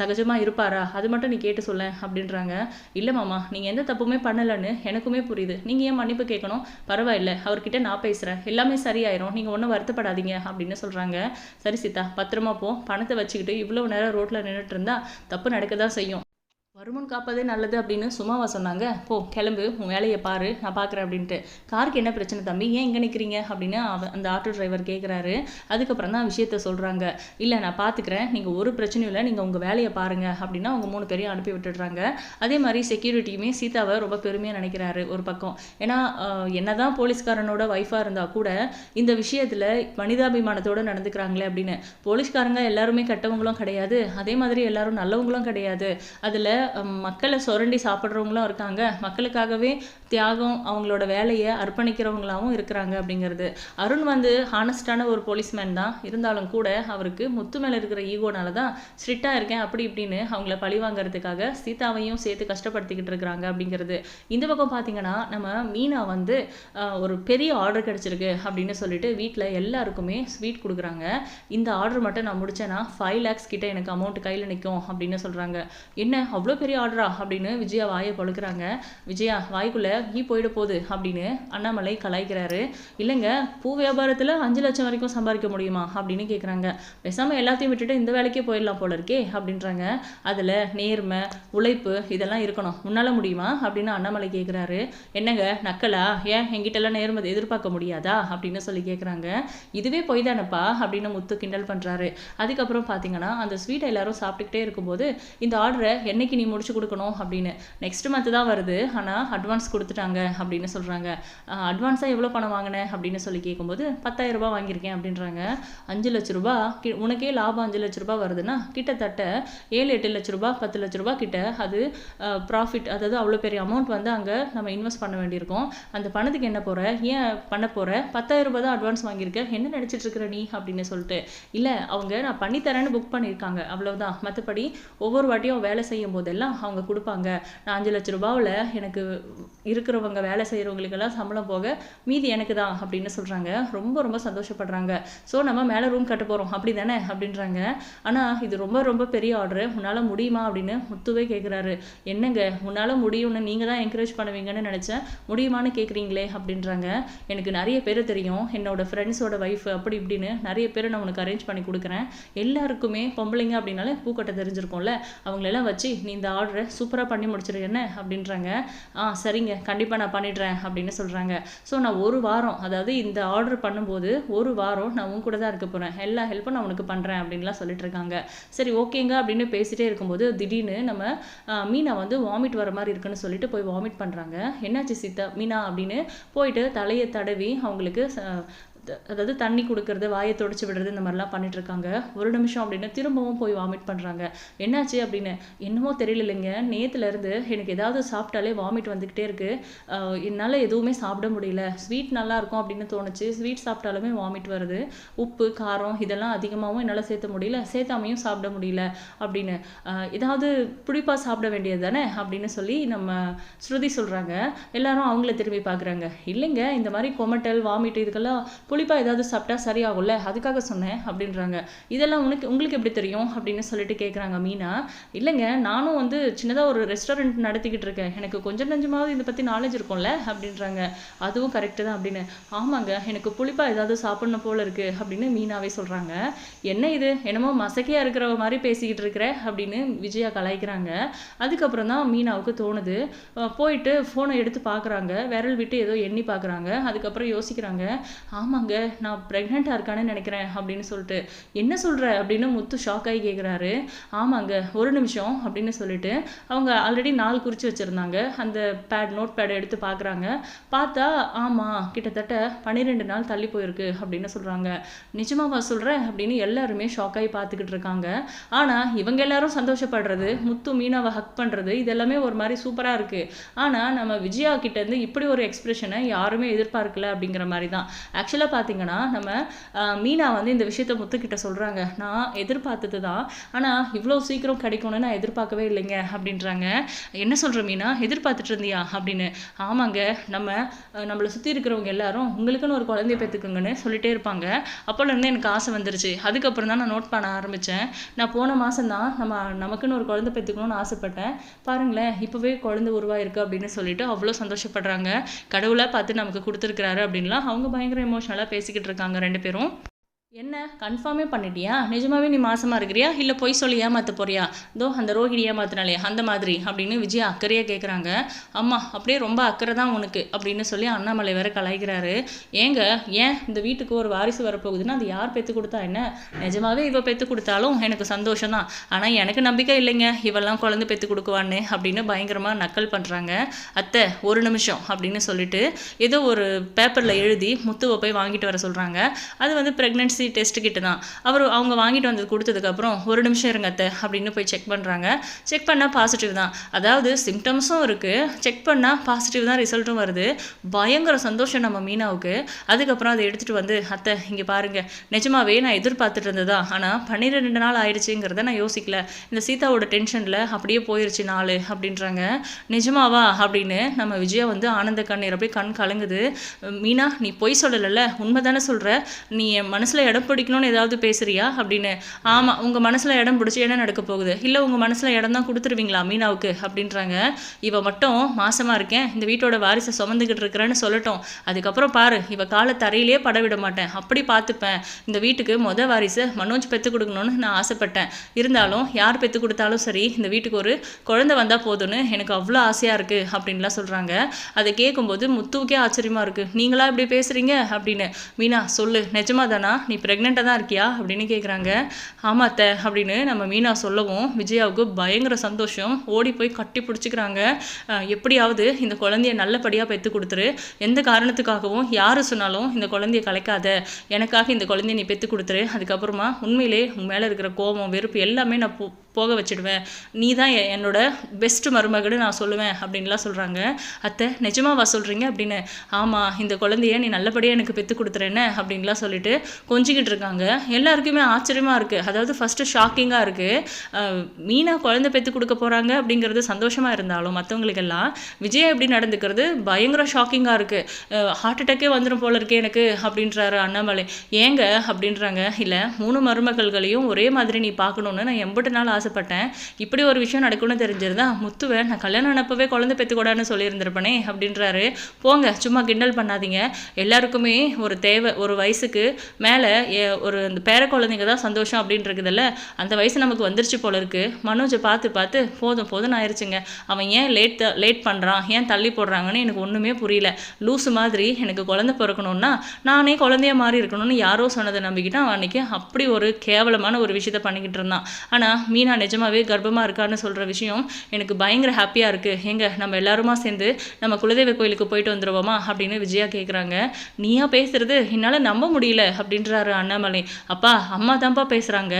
Speaker 1: சகஜமாக இருப்பாரா? அது மட்டும் நீ கேட்டு சொல்ல அப்படின்றாங்க. இல்லை மாமா நீங்கள் எந்த தப்புமே பண்ணலைன்னு எனக்குமே புரியுது. நீங்கள் ஏன் மன்னிப்பு கேட்கணும்? பரவாயில்ல அவர்கிட்ட நான் பேசுகிறேன் எல்லாமே சரியாயிரும். நீங்கள் ஒன்றும் வருத்தப்படாதீங்க அப்படின்னு சொல்கிறாங்க சரி சீதா பத்திரமா போ. பணத்தை வச்சுக்கிட்டு இவ்வளோ நேரம் ரோட்டில் நின்றுட்டு இருந்தா தப்பு நடக்க தான் செய்யும். வருமுன் காப்பதே நல்லது அப்படின்னு சும்மாவா சொன்னாங்க. போ கிளம்பு உன் வேலையை பாரு நான் பார்க்குறேன் அப்படின்ட்டு. காருக்கு என்ன பிரச்சனை தம்பி? ஏன் இங்கே நிற்கிறீங்க அப்படின்னு அவ அந்த ஆட்டோ டிரைவர் கேட்குறாரு அதுக்கப்புறம் தான் விஷயத்த சொல்கிறாங்க இல்லை நான் பார்த்துக்கிறேன் நீங்கள் ஒரு பிரச்சனையும் இல்லை. நீங்கள் உங்கள் வேலையை பாருங்க அப்படின்னா அவங்க மூணு பேரையும் அனுப்பி விட்டுடுறாங்க. அதே மாதிரி செக்யூரிட்டியுமே சீதாவை ரொம்ப பெருமையாக நினைக்கிறாரு ஒரு பக்கம். ஏன்னா என்ன தான் போலீஸ்காரனோட ஒய்ஃபாக இருந்தால் கூட இந்த விஷயத்தில் மனிதாபிமானத்தோடு நடந்துக்கிறாங்களே அப்படின்னு. போலீஸ்காரங்க எல்லாருமே கெட்டவங்களும் கிடையாது. அதே மாதிரி எல்லாரும் நல்லவங்களும் கிடையாது. அதில் மக்களை சுரண்டி சாப்பிட்றவங்களும் இருக்காங்க. மக்களுக்காகவே தியாகம் அவங்களோட வேலையை அர்ப்பணிக்கிறவங்களாவும் இருக்கிறாங்க அப்படிங்கிறது. அருண் வந்து ஹானஸ்டான ஒரு போலீஸ்மேன் தான். இருந்தாலும் கூட அவருக்கு முத்து மேலே இருக்கிற ஈகோனால தான் ஸ்ட்ரிக்டாக இருக்கேன் அப்படி இப்படின்னு அவங்கள பழி வாங்குறதுக்காக சீதாவையும் சேர்த்து கஷ்டப்படுத்திக்கிட்டு இருக்கிறாங்க அப்படிங்கிறது. இந்த பக்கம் பார்த்தீங்கன்னா நம்ம மீனா வந்து ஒரு பெரிய ஆர்டர் கிடச்சிருக்கு அப்படின்னு சொல்லிட்டு வீட்டில் எல்லாருக்குமே ஸ்வீட் கொடுக்குறாங்க. இந்த ஆர்டர் மட்டும் நான் முடிச்சேன்னா ஃபைவ் லேக்ஸ் கிட்ட எனக்கு அமௌண்ட் கையில் நிற்கும் அப்படின்னு சொல்கிறாங்க என்ன அவ்வளோ பெரிய ஆர்டரா அப்படின்னு விஜயா வாயை பொழுக்கிறாங்க. விஜயா வாய்க்குள்ளே ஈ போயிட போகுது அப்படின்னு அண்ணாமலை கலாய்க்கிறாரு. இல்லைங்க பூ வியாபாரத்தில் அஞ்சு லட்சம் வரைக்கும் சம்பாதிக்க முடியுமா அப்படின்னு கேட்குறாங்க பேசாமல் எல்லாத்தையும் விட்டுட்டு இந்த வேலைக்கே போயிடலாம் போல இருக்கே அப்படின்றாங்க. அதில் நேர்மை உழைப்பு இதெல்லாம் இருக்கணும். உன்னால் முடியுமா அப்படின்னு அண்ணாமலை கேட்குறாரு என்னங்க நக்கலா? ஏன் என்கிட்டலாம் நேர்மை எதிர்பார்க்க முடியாதா அப்படின்னு சொல்லி கேட்குறாங்க இதுவே பொய் தானப்பா அப்படின்னு முத்து கிண்டல் பண்ணுறாரு அதுக்கப்புறம் பார்த்தீங்கன்னா அந்த ஸ்வீட்டை எல்லாரும் சாப்பிட்டுக்கிட்டே இருக்கும்போது இந்த ஆர்டரை என்னைக்கு நீ முடிச்சு கொடுக்கணும் அப்படின்னு. நெக்ஸ்ட் மந்த் தான் வருது. ஆனால் அட்வான்ஸ் கொடுத்துட்டாங்க அப்படின்னு சொல்கிறாங்க அட்வான்ஸாக எவ்வளோ பணம் வாங்கினேன் அப்படின்னு சொல்லி கேட்கும்போது பத்தாயிரம் ரூபாய் வாங்கியிருக்கேன் அப்படின்றாங்க. அஞ்சு லட்ச ரூபா கி- உனக்கே லாபம் அஞ்சு லட்ச ரூபாய் வருதுன்னா கிட்டத்தட்ட ஏழு எட்டு லட்ச ரூபாய் பத்து லட்ச ரூபா கிட்ட அது ப்ராஃபிட் அதாவது அவ்வளோ பெரிய அமௌண்ட் வந்து அங்கே நம்ம இன்வெஸ்ட் பண்ண வேண்டியிருக்கோம். அந்த பணத்துக்கு என்ன போகிற ஏன் பண்ண போகிற பத்தாயிரம் ரூபாய் தான் அட்வான்ஸ் வாங்கியிருக்க. என்ன நினச்சிட்டு இருக்கிற நீ? அப்படின்னு சொல்லிட்டு. இல்லை அவங்க நான் பண்ணித்தரேன்னு புக் பண்ணியிருக்காங்க. அவ்வளோதான் மற்றபடி ஒவ்வொரு வாட்டியும் வேலை செய்யும் போதெல்லாம் அவங்க கொடுப்பாங்க. நான் அஞ்சு லட்ச ரூபாவில் எனக்கு இருக்கிறவங்க வேலை செய்கிறவங்களுக்கெல்லாம் சம்பளம் போக மீதி எனக்கு தான் அப்படின்னு சொல்கிறாங்க ரொம்ப ரொம்ப சந்தோஷப்படுறாங்க. ஸோ நம்ம மேலே ரூம் கட்ட போகிறோம் அப்படி தானே? அப்படின்றாங்க. ஆனால் இது ரொம்ப ரொம்ப பெரிய ஆர்டரு உன்னால் முடியுமா? அப்படின்னு முத்துவே கேட்குறாரு என்னங்க? உன்னால் முடியும்னு நீங்கள் தான் என்கரேஜ் பண்ணுவீங்கன்னு நினச்சேன். முடியுமான்னு கேட்குறீங்களே அப்படின்றாங்க. எனக்கு நிறைய பேர் தெரியும். என்னோட ஃப்ரெண்ட்ஸோட ஒய்ஃப் அப்படி இப்படின்னு நிறைய பேர் நான் உனக்கு அரேஞ்ச் பண்ணி கொடுக்குறேன். எல்லாருக்குமே பொம்பளைங்க அப்படின்னாலே பூக்கட்டை தெரிஞ்சிருக்கும்ல. அவங்களெல்லாம் வச்சு நீ இந்த ஆர்டரை சூப்பராக பண்ணி முடிச்சிரு என்ன? அப்படின்றாங்க. ஆ சரிங்க. கண்டிப்பாக நான் பண்ணிடுறேன் அப்படின்னு சொல்கிறாங்க ஸோ நான் ஒரு வாரம் அதாவது இந்த ஆர்டர் பண்ணும்போது ஒரு வாரம் நான் உன் கூட தான் இருக்க போகிறேன் எல்லா ஹெல்ப்பும் நான் உனக்கு பண்ணுறேன் அப்படின்லாம் சொல்லிட்டு இருக்காங்க. சரி ஓகேங்க அப்படின்னு பேசிகிட்டே இருக்கும்போது திடீர்னு நம்ம மீனா வந்து வாமிட் வர மாதிரி இருக்குன்னு சொல்லிட்டு போய் வாமிட் பண்ணுறாங்க என்னாச்சு சீதா மீனா அப்படின்னு போயிட்டு தலையை தடவி அவங்களுக்கு அதாவது தண்ணி கொடுக்கறது வாயை தொடச்சி விடுறது இந்த மாதிரிலாம் பண்ணிட்டு இருக்காங்க. ஒரு நிமிஷம் அப்படின்னு திரும்பவும் போய் வாமிட் பண்ணுறாங்க என்னாச்சு அப்படின்னு என்னமோ தெரியல இல்லைங்க நேத்துல இருந்து எனக்கு ஏதாவது சாப்பிட்டாலே வாமிட் வந்துக்கிட்டே இருக்கு. என்னால் எதுவுமே சாப்பிட முடியல. ஸ்வீட் நல்லா இருக்கும் அப்படின்னு தோணுச்சு. ஸ்வீட் சாப்பிட்டாலுமே வாமிட் வருது. உப்பு காரம் இதெல்லாம் அதிகமாகவும் என்னால் சேர்த்த முடியல. சேர்த்தாமையும் சாப்பிட முடியல அப்படின்னு. ஏதாவது பிடிப்பாக சாப்பிட வேண்டியது தானே அப்படின்னு சொல்லி நம்ம ஸ்ருதி சொல்கிறாங்க எல்லாரும் அவங்கள திரும்பி பார்க்குறாங்க இல்லைங்க இந்த மாதிரி கொமட்டல் வாமிட் இதுக்கெல்லாம் புளிப்பா ஏதாவது சாப்பிட்டா சரியாகும்ல? அதுக்காக சொன்னேன் அப்படின்றாங்க. இதெல்லாம் உனக்கு உங்களுக்கு எப்படி தெரியும்? அப்படின்னு சொல்லிட்டு கேட்குறாங்க மீனா. இல்லைங்க நானும் வந்து சின்னதாக ஒரு ரெஸ்டாரண்ட் நடத்திக்கிட்டு இருக்கேன். எனக்கு கொஞ்சம் நஞ்சமாவது இதை பற்றி நாலேஜ் இருக்கும்ல? அப்படின்றாங்க. அதுவும் கரெக்டு தான் அப்படின்னு. ஆமாங்க எனக்கு புளிப்பா ஏதாவது சாப்பிடணும் போல இருக்கு அப்படின்னு மீனாவே சொல்கிறாங்க என்ன இது? என்னமோ மசக்கையாக இருக்கிற மாதிரி பேசிக்கிட்டு இருக்கிற? அப்படின்னு விஜயா கலாய்க்கிறாங்க. அதுக்கப்புறம் தான் மீனாவுக்கு தோணுது. போயிட்டு ஃபோனை எடுத்து பார்க்குறாங்க விரல் விட்டு ஏதோ எண்ணி பார்க்குறாங்க அதுக்கப்புறம் யோசிக்கிறாங்க. ஆமாங்க நான் ப்ரெக்னெண்ட்டாக இருக்கான்னு நினைக்கிறேன் அப்படின்னு சொல்லிட்டு. என்ன சொல்கிற அப்படின்னு முத்து ஷாக் ஆகி கேட்குறாரு ஆமாங்க ஒரு நிமிஷம் அப்படின்னு சொல்லிட்டு. அவங்க ஆல்ரெடி நாள் குறித்து வச்சுருந்தாங்க. அந்த பேட் நோட் பேடை எடுத்து பார்க்குறாங்க பார்த்தா ஆமாம் கிட்டத்தட்ட பன்னிரெண்டு நாள் தள்ளி போயிருக்கு அப்படின்னு சொல்கிறாங்க நிஜமாவா சொல்கிறேன் அப்படின்னு எல்லாருமே ஷாக் ஆகி பார்த்துக்கிட்டு இருக்காங்க. ஆனால் இவங்க எல்லாரும் சந்தோஷப்படுறது முத்து மீனாவை ஹக் பண்ணுறது இது எல்லாமே ஒரு மாதிரி சூப்பராக இருக்குது ஆனால் நம்ம விஜயா கிட்டேருந்து இப்படி ஒரு எக்ஸ்பிரஷனை யாருமே எதிர்பார்க்கல அப்படிங்கிற மாதிரி தான். ஆக்சுவலாக பார்த்தீங்கன்னா நம்ம மீனா வந்து இந்த விஷயத்த முத்துக்கிட்ட சொல்கிறாங்க நான் எதிர்பார்த்தது தான். ஆனால் இவ்வளோ சீக்கிரம் கிடைக்கும்னு நான் எதிர்பார்க்கவே இல்லைங்க அப்படின்றாங்க. என்ன சொல்கிற மீனா? எதிர்பார்த்துட்டு இருந்தியா? அப்படின்னு. ஆமாங்க நம்ம நம்மளை சுற்றி இருக்கிறவங்க எல்லாரும் உங்களுக்குன்னு ஒரு குழந்தைய பெற்றுக்குங்கன்னு சொல்லிட்டே இருப்பாங்க. அப்போலேருந்து எனக்கு ஆசை வந்துருச்சு. அதுக்கப்புறம் தான் நான் நோட் பண்ண ஆரம்பித்தேன் நான் போன மாதம் தான் நம்ம நமக்குன்னு ஒரு குழந்தை பெற்றுக்கணும்னு ஆசைப்பட்டேன். பாருங்களேன் இப்போவே குழந்தை உருவாயிருக்கு அப்படின்னு சொல்லிட்டு அவ்வளோ சந்தோஷப்படுறாங்க. கடவுளாக பார்த்து நமக்கு கொடுத்துருக்குறாரு அப்படின்லாம் அவங்க பயங்கர எமோஷனலாக பேசிக்கிட்டு இருக்காங்க ரெண்டு பேரும். என்ன கன்ஃபார்மே பண்ணிட்டியா? நிஜமாவே நீ மாசமா இருக்கிறியா? இல்லை பொய் சொல்லி ஏமாத்த போறியா? தோ அந்த ரோஹிணி ஏமாத்தினாலே அந்த மாதிரி அப்படின்னு விஜய் அக்கறையாக கேட்குறாங்க அம்மா அப்படியே ரொம்ப அக்கறை தான் உனக்கு அப்படின்னு சொல்லி அண்ணாமலை வேற கலாய்க்கிறாரு. ஏங்க ஏன் இந்த வீட்டுக்கு ஒரு வாரிசு வரப்போகுதுன்னா அது யார் பெற்று கொடுத்தா என்ன? நிஜமாவே இவ பெற்று கொடுத்தாலும் எனக்கு சந்தோஷம் தான். ஆனால் எனக்கு நம்பிக்கை இல்லைங்க. இவெல்லாம் குழந்தை பெற்று கொடுக்குவான்னு அப்படின்னு பயங்கரமாக நக்கல் பண்ணுறாங்க அத்தை ஒரு நிமிஷம் அப்படின்னு சொல்லிட்டு ஏதோ ஒரு பேப்பரில் எழுதி முத்துவை போய் வாங்கிட்டு வர சொல்கிறாங்க அது வந்து ப்ரெக்னென்சி டெஸ்ட் கிட்ட தான். அவர் அவங்க வாங்கிட்டு வந்து கொடுத்ததுக்கப்புறம் ஒரு நிமிஷம் இருங்க அத்தை அப்படின்னு போய் செக் பண்ணுறாங்க செக் பண்ணால் பாசிட்டிவ் தான். அதாவது சிம்டம்ஸும் இருக்குது செக் பண்ணால் பாசிட்டிவ் தான் ரிசல்ட்டும் வருது. பயங்கர சந்தோஷம் நம்ம மீனாவுக்கு. அதுக்கப்புறம் அதை எடுத்துகிட்டு வந்து அத்தை இங்கே பாருங்க. நிஜமாவே நான் எதிர்பார்த்துட்டு இருந்ததா? ஆனால் பன்னிரெண்டு நாள் ஆயிடுச்சுங்கிறத நான் யோசிக்கல. இந்த சீதாவோட டென்ஷனில் அப்படியே போயிடுச்சு நாள் அப்படின்றாங்க. நிஜமாவா? அப்படின்னு நம்ம விஜயா வந்து ஆனந்த கண்ணீர் அப்படியே கண் கலங்குது. மீனா நீ பொய் சொல்லலைல்ல. உண்மை தானே சொல்கிற நீ என் மனசில் இடம் இடம் பிடிக்கணும்னு ஏதாவது பேசுறியா? அப்படின்னு ஆமாம் உங்கள் மனசில் இடம் பிடிச்சி என்ன நடக்க போகுது? இல்லை உங்கள் மனசில் இடம் தான் கொடுத்துருவீங்களா மீனாவுக்கு? அப்படின்றாங்க. இவ மட்டும் மாசமாக இருக்கேன் இந்த வீட்டோட வாரிசை சுமந்துக்கிட்டு இருக்கிறேன்னு சொல்லட்டும். அதுக்கப்புறம் பாரு இவ காலை தரையிலே பட விட மாட்டேன். அப்படி பார்த்துப்பேன். இந்த வீட்டுக்கு மொத வாரிசு மனோஜ் பெற்று கொடுக்கணும்னு நான் ஆசைப்பட்டேன். இருந்தாலும் யார் பெற்று கொடுத்தாலும் சரி இந்த வீட்டுக்கு ஒரு குழந்தை வந்தால் போதும்னு எனக்கு அவ்வளோ ஆசையாக இருக்குது அப்படின்லாம் சொல்கிறாங்க அதை கேட்கும்போது முத்துவுக்கே ஆச்சரியமாக இருக்குது நீங்களா இப்படி பேசுகிறீங்க அப்படின்னு மீனா சொல்லு. நிஜமா தானா நீ நீ ப்ரெக்னெண்ட்டாக தான் இருக்கியா? அப்படின்னு கேட்குறாங்க ஆமாம் அத்தை அப்படின்னு நம்ம மீனா சொல்லவும் விஜயாவுக்கு பயங்கர சந்தோஷம். ஓடி போய் கட்டி பிடிச்சிக்கிறாங்க. எப்படியாவது இந்த குழந்தைய நல்லபடியாக பெற்று கொடுத்துரு. எந்த காரணத்துக்காகவும் யார் சொன்னாலும் இந்த குழந்தைய கலைக்காத. எனக்காக இந்த குழந்தைய நீ பெற்று கொடுத்துரு. அதுக்கப்புறமா உண்மையிலே உன் மேலே இருக்கிற கோபம் வெறுப்பு எல்லாமே நான் போக வச்சிடுவேன். நீ தான் எ- என்னோட பெஸ்ட் மருமகன்னு நான் சொல்லுவேன் அப்படின்லாம் சொல்கிறாங்க அத்தை நிஜமாவா சொல்கிறீங்க அப்படின்னு. ஆமாம் இந்த குழந்தைய நீ நல்லபடியாக எனக்கு பெற்று கொடுத்துறேன்னு அப்படின்லாம் சொல்லிட்டு கொஞ்சிக்கிட்டு இருக்காங்க. எல்லாருக்குமே ஆச்சரியமாக இருக்குது அதாவது ஃபஸ்ட்டு ஷாக்கிங்காக இருக்குது மீனா குழந்தை பெற்று கொடுக்க போகிறாங்க அப்படிங்கிறது சந்தோஷமாக இருந்தாலும் மற்றவங்களுக்கெல்லாம் விஜய் எப்படி நடந்துக்கிறது பயங்கர ஷாக்கிங்காக இருக்குது ஹார்ட் அட்டாக்கே வந்துடும் போல இருக்கே எனக்கு அப்படின்றாரு அண்ணாமலை. ஏங்க? அப்படின்றாங்க. இல்லை மூணு மருமகள்களையும் ஒரே மாதிரி நீ பார்க்கணுன்னு நான் எண்பட்டு நாள் ஆசை ஆசைப்பட்டேன். இப்படி ஒரு விஷயம் நடக்கும்னு தெரிஞ்சிருந்தா முத்துவை நான் கல்யாணம் அனுப்பவே குழந்தை பெற்றுக்கூடாதுன்னு சொல்லியிருந்திருப்பனே அப்படின்றாரு. போங்க சும்மா கிண்டல் பண்ணாதீங்க. எல்லாருக்குமே ஒரு தேவை ஒரு வயசுக்கு மேலே ஒரு இந்த பேர குழந்தைங்க தான் சந்தோஷம் அப்படின்றதுல இருக்குதுல்ல அந்த வயசு நமக்கு வந்துருச்சு போல இருக்கு. மனோஜை பார்த்து பார்த்து போதும் போதும் ஆயிடுச்சுங்க அவன் ஏன் லேட் லேட் பண்ணுறான் ஏன் தள்ளி போடுறாங்கன்னு எனக்கு ஒன்றுமே புரியல. லூசு மாதிரி எனக்கு குழந்தை பிறக்கணும்னா நானே குழந்தைய மாறி இருக்கணும்னு யாரோ சொன்னதை நம்பிக்கிட்டு அவன் அன்னைக்கு அப்படி ஒரு கேவலமான ஒரு விஷயத்த பண்ணிக்கிட்டு இருந்தான். ஆனால் மீனா நிஜமாவே கர்ப்பமாக இருக்கான்னு சொல்கிற விஷயம் எனக்கு பயங்கர ஹாப்பியாக இருக்குது எங்க நம்ம எல்லாருமா சேர்ந்து நம்ம குலதெய்வ கோயிலுக்கு போயிட்டு வந்துடுவோமா அப்படின்னு விஜயா கேட்குறாங்க நீயா பேசுறது? என்னால் நம்ப முடியல அப்படின்றாரு அண்ணாமலை. அப்பா அம்மா தான்ப்பா பேசுகிறாங்க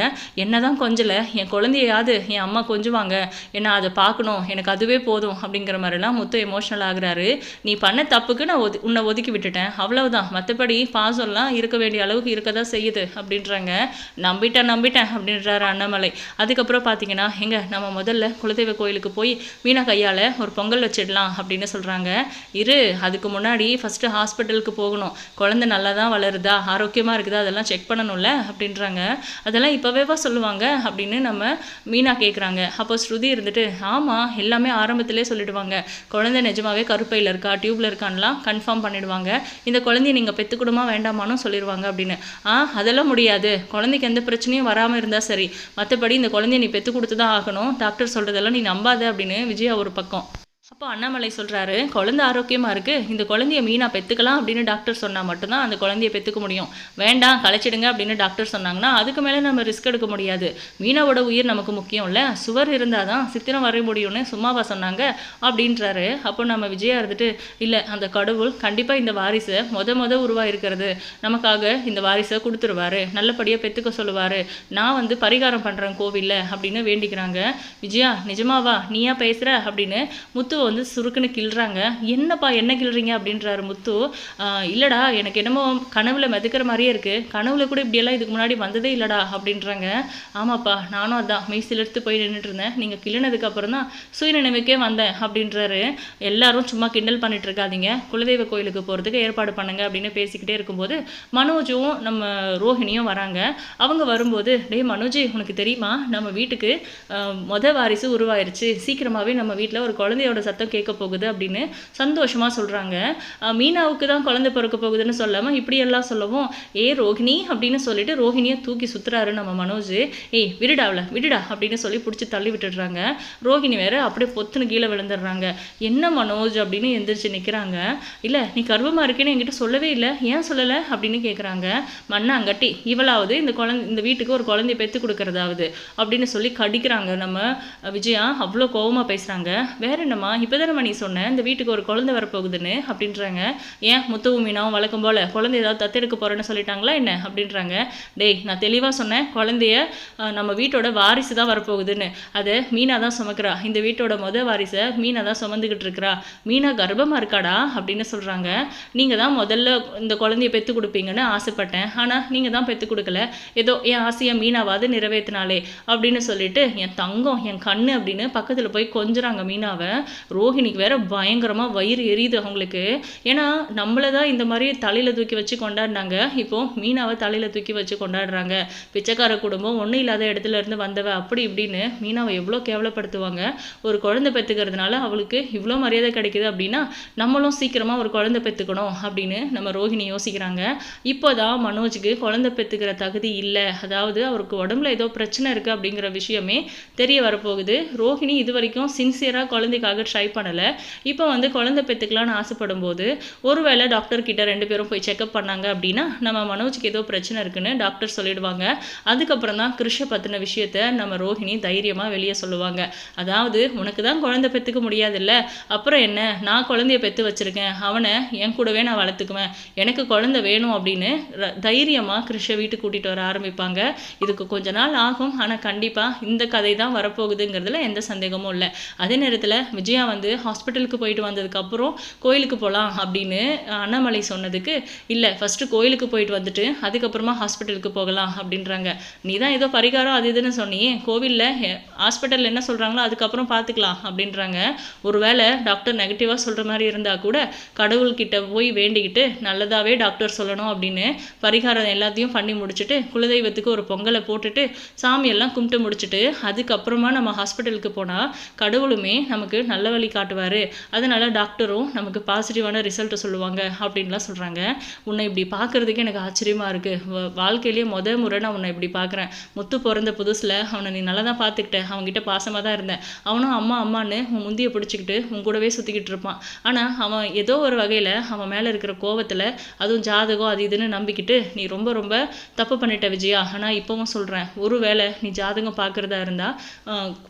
Speaker 1: என்ன தான் கொஞ்சல என் குழந்தையாவது என் அம்மா கொஞ்சுவாங்க. என்ன அதை பார்க்கணும் எனக்கு அதுவே போதும் அப்படிங்கிற மாதிரிலாம் முத்து எமோஷனல் ஆகுறாரு. நீ பண்ண தப்புக்கு நான் ஒது உன்னை ஒதுக்கி விட்டுட்டேன். அவ்வளவுதான். மற்றபடி பாசம்லாம் இருக்க வேண்டிய அளவுக்கு இருக்க தான் செய்யுது அப்படின்றாங்க. நம்பிட்டேன் நம்பிட்டேன் அப்படின்றாரு அண்ணாமலை. அதுக்கப்புறம் பார்த்தீங்கன்னா எங்க நம்ம முதல்ல குலதெய்வ கோயிலுக்கு போய் மீனா கையால் ஒரு பொங்கல் வச்சிடலாம் அப்படின்னு சொல்கிறாங்க இரு அதுக்கு முன்னாடி ஃபஸ்ட்டு ஹாஸ்பிட்டலுக்கு போகணும். குழந்தை நல்லா தான் வளருதா? ஆரோக்கியமாக இருக்குதா? அதெல்லாம் செக் பண்ணணும்ல? அப்படின்றாங்க. அதெல்லாம் இப்போவேவா சொல்லுவாங்க அப்படின்னு நம்ம மீனா கேட்குறாங்க அப்போ ஸ்ருதி இருந்துட்டு ஆமாம் எல்லாமே ஆரம்பத்திலே சொல்லிடுவாங்க. குழந்தை நிஜமாவே கருப்பையில் இருக்கா? டியூப்ல இருக்கான்லாம் கன்ஃபார்ம் பண்ணிடுவாங்க. இந்த குழந்தைய நீங்கள் பெற்றுக்கணுமா வேண்டாமான்னு சொல்லிடுவாங்க அப்படின்னு. ஆ அதெல்லாம் முடியாது. குழந்தைக்கு எந்த பிரச்சனையும் வராமல் இருந்தால் சரி. மற்றபடி இந்த குழந்தைய நீ பெற்று கொடுத்து தான் ஆகணும். டாக்டர் சொல்கிறதெல்லாம் நீ நம்பாத அப்படின்னு விஜயா ஒரு பக்கம். அப்போ அண்ணாமலை சொல்கிறாரு குழந்தை ஆரோக்கியமாக இருக்குது இந்த குழந்தைய மீனா பெற்றுக்கலாம் அப்படின்னு டாக்டர் சொன்னால் மட்டும்தான் அந்த குழந்தைய பெற்றுக்க முடியும். வேண்டாம் கலைச்சிடுங்க அப்படின்னு டாக்டர் சொன்னாங்கன்னா அதுக்கு மேலே நம்ம ரிஸ்க் எடுக்க முடியாது. மீனாவோட உயிர் நமக்கு முக்கியம் இல்லை சுவர் இருந்தால் தான் சித்திரம் வரைய முடியும்னு சும்மாவா சொன்னாங்க அப்படின்றாரு. அப்போ நம்ம விஜயா இருந்துட்டு இல்லை அந்த கடவுள் கண்டிப்பாக இந்த வாரிசை மொத மொத உருவாயிருக்கிறது. நமக்காக இந்த வாரிசை கொடுத்துருவாரு. நல்லபடியாக பெற்றுக்க சொல்லுவார். நான் வந்து பரிகாரம் பண்ணுறேன் கோவிலில் அப்படின்னு வேண்டிக்கிறாங்க. விஜயா நிஜமாவா? நீயா பேசுகிற அப்படின்னு முத்து முத்துவை வந்து சுருக்குன்னு கிள்றாங்க. என்னப்பா என்ன கிள்றீங்க? அப்படின்றாரு முத்து. இல்லைடா இல்லடா எனக்கு என்னமோ கனவுல மிதக்கிற மாதிரியே இருக்கு. கனவுல கூட இப்படியெல்லாம் இதுக்கு முன்னாடி வந்ததே இல்லடா அப்படின்றாங்க. ஆமாப்பா நானும் அதான் மெய்சில் எடுத்து போய் நின்றுட்டு இருந்தேன். நீங்கள் கிள்ளினதுக்கு அப்புறம் தான் சுயநினைவுக்கே வந்தேன் அப்படின்றாரு. எல்லாரும் சும்மா கிண்டல் பண்ணிட்டு இருக்காதீங்க. குலதெய்வ கோயிலுக்கு போகிறதுக்கு ஏற்பாடு பண்ணுங்க அப்படின்னு பேசிக்கிட்டே இருக்கும்போது மனோஜும் நம்ம ரோஹிணியும் வராங்க. அவங்க வரும்போது டேய் மனோஜ் உனக்கு தெரியுமா? நம்ம வீட்டுக்கு மொத வாரிசு உருவாயிருச்சு. சீக்கிரமாகவே நம்ம வீட்டில் ஒரு குழந்தையோட சத்தம் கேட்க போகுது அப்படின்னு சந்தோஷமாக சொல்கிறாங்க மீனாவுக்கு தான் குழந்தை பிறக்க போகுதுன்னு சொல்லாமல் இப்படியெல்லாம் சொல்லவும் ஏ ரோஹிணி அப்படின்னு சொல்லிட்டு ரோஹிணியை தூக்கி சுத்துறாரு நம்ம மனோஜ். ஏய் விடுடாவில் விடுடா அப்படின்னு சொல்லி பிடிச்சி தள்ளி விட்டுடுறாங்க. ரோஹிணி வேற அப்படியே பொத்துன்னு கீழே விழுந்துடுறாங்க. என்ன மனோஜ்? அப்படின்னு எந்திரிச்சு நிற்கிறாங்க இல்லை நீ கர்வமாக இருக்கேன்னு என்கிட்ட சொல்லவே இல்லை. ஏன் சொல்லலை? அப்படின்னு கேட்குறாங்க மண்ணாங்கட்டி இவளாவது இந்த குழந்தை இந்த வீட்டுக்கு ஒரு குழந்தைய பெற்று கொடுக்கறதாவது? அப்படின்னு சொல்லி கடிக்கிறாங்க நம்ம விஜயா. அவ்வளோ கோவமா பேசுகிறாங்க வேற என்னம்மா இப்போ தானே நீ சொன்ன இந்த வீட்டுக்கு ஒரு குழந்தை வரப்போகுதுன்னு அப்படின்றாங்க. ஏன்? முத்துவும் மீனாவும் வழக்கம் போல குழந்தை ஏதாவது தத்தெடுக்க போகிறேன்னு சொல்லிட்டாங்களா என்ன? அப்படின்றாங்க. டேய் நான் தெளிவாக சொன்னேன் குழந்தைய நம்ம வீட்டோட வாரிசு தான் வரப்போகுதுன்னு. அதை மீனா தான் சுமக்கிறா. இந்த வீட்டோட முத வாரிசை மீனா தான் சுமந்துக்கிட்டு இருக்கிறா. மீனா கர்ப்பமாக இருக்காடா? அப்படின்னு சொல்கிறாங்க நீங்கள் தான் முதல்ல இந்த குழந்தைய பெற்று கொடுப்பீங்கன்னு ஆசைப்பட்டேன். ஆனால் நீங்கள் தான் பெற்று கொடுக்கல. ஏதோ என் ஆசையை மீனாவாவது நிறைவேற்றினாலே அப்படின்னு சொல்லிட்டு என் தங்கம் என் கண்ணு அப்படின்னு பக்கத்தில் போய் கொஞ்சுறாங்க மீனாவை. ரோஹிணிக்கு வேற பயங்கரமாக வயிறு எரியுது அவங்களுக்கு. ஏன்னா நம்மளை தான் இந்த மாதிரி தலையில் தூக்கி வச்சு கொண்டாடினாங்க. இப்போ மீனாவை தலையில் தூக்கி வச்சு கொண்டாடுறாங்க. பிச்சைக்கார குடும்பம் ஒன்றும் இல்லாத இடத்துல இருந்து வந்தவ அப்படி இப்படின்னு மீனாவை எவ்வளோ கேவலப்படுத்துவாங்க. ஒரு குழந்தை பெற்றுக்கிறதுனால அவளுக்கு இவ்வளோ மரியாதை கிடைக்குது அப்படின்னா நம்மளும் சீக்கிரமாக ஒரு குழந்தை பெற்றுக்கணும் அப்படின்னு நம்ம ரோஹிணி யோசிக்கிறாங்க. இப்போதான் மனோஜுக்கு குழந்தை பெற்றுக்கிற தகுதி இல்லை. அதாவது அவருக்கு உடம்புல ஏதோ பிரச்சனை இருக்குது அப்படிங்கிற விஷயமே தெரிய வரப்போகுது. ரோஹிணி இது வரைக்கும் சின்சியராக குழந்தைக்காக ட்ரை பண்ணலை. இப்போ வந்து குழந்தை பெற்றுக்கலான்னு ஆசைப்படும் போது ஒருவேளை டாக்டர் கிட்ட ரெண்டு பேரும் போய் செக்அப் பண்ணாங்க அப்படின்னா நம்ம மனோஜுக்கு ஏதோ பிரச்சனை இருக்குன்னு டாக்டர் சொல்லிடுவாங்க. அதுக்கப்புறம் தான் கிருஷ பற்றின விஷயத்த நம்ம ரோஹிணி தைரியமாக வெளியே சொல்லுவாங்க. அதாவது உனக்கு தான் குழந்தை பெற்றுக்க முடியாதுல்ல. அப்புறம் என்ன? நான் குழந்தைய பெற்று வச்சிருக்கேன். அவனை என் கூடவே நான் வளர்த்துக்குவேன். எனக்கு குழந்தை வேணும் அப்படின்னு தைரியமாக கிருஷ வீட்டுக்கு கூட்டிகிட்டு வர ஆரம்பிப்பாங்க. இதுக்கு கொஞ்ச நாள் ஆகும். ஆனால் கண்டிப்பாக இந்த கதை தான் வரப்போகுதுங்கிறதுல எந்த சந்தேகமும் இல்லை. அதே நேரத்தில் விஜயா வந்து ஹாஸ்பிட்டலுக்கு போயிட்டு வந்ததுக்கப்புறம் கோயிலுக்கு போகலாம் அப்படின்னு அண்ணாமலை சொன்னதுக்கு இல்லை ஃபஸ்ட்டு கோயிலுக்கு போயிட்டு வந்துட்டு அதுக்கப்புறமா ஹாஸ்பிட்டலுக்கு போகலாம் அப்படின்றாங்க. நீ தான் ஏதோ பரிகாரம் அது இதுன்னு சொன்னியே கோவிலில் ஹாஸ்பிட்டலில் என்ன சொல்கிறாங்களோ அதுக்கப்புறம் பார்த்துக்கலாம் அப்படின்றாங்க. ஒருவேளை டாக்டர் நெகட்டிவாக சொல்கிற மாதிரி இருந்தால் கூட கடவுள்கிட்ட போய் வேண்டிக்கிட்டு நல்லதாகவே டாக்டர் சொல்லணும் அப்படின்னு பரிகாரம் எல்லாத்தையும் பண்ணி முடிச்சுட்டு குலதெய்வத்துக்கு ஒரு பொங்கலை போட்டுட்டு சாமியெல்லாம் கும்பிட்டு முடிச்சுட்டு அதுக்கப்புறமா நம்ம ஹாஸ்பிட்டலுக்கு போனால் கடவுளுமே நமக்கு நல்ல வழி காட்டுவார். அதனால் டாக்டரும் நமக்கு பாசிட்டிவான ரிசல்ட்டை சொல்லுவாங்க அப்படின்லாம் சொல்கிறாங்க உன்னை இப்படி பார்க்கறதுக்கு எனக்கு ஆச்சரியமாக இருக்குது வாழ்க்கையிலேயே முத முறை நான் உன்னை இப்படி பார்க்குறேன் முத்து பிறந்த புதுசில் அவனை நீ நல்லா தான் பார்த்துக்கிட்ட அவன்கிட்ட பாசமாக தான் இருந்தேன். அவனும் அம்மா அம்மான்னு உன் முந்தியை பிடிச்சிக்கிட்டு உன் கூடவே சுற்றிக்கிட்டு இருப்பான். ஆனால் அவன் ஏதோ ஒரு வகையில் அவன் மேலே இருக்கிற கோவத்தில் அதுவும் ஜாதகம் அது இதுன்னு நம்பிக்கிட்டு நீ ரொம்ப ரொம்ப தப்பு பண்ணிட்ட விஜயா. ஆனால் இப்போவும் சொல்கிறேன் ஒரு வேளை நீ ஜாதகம் பார்க்குறதா இருந்தால்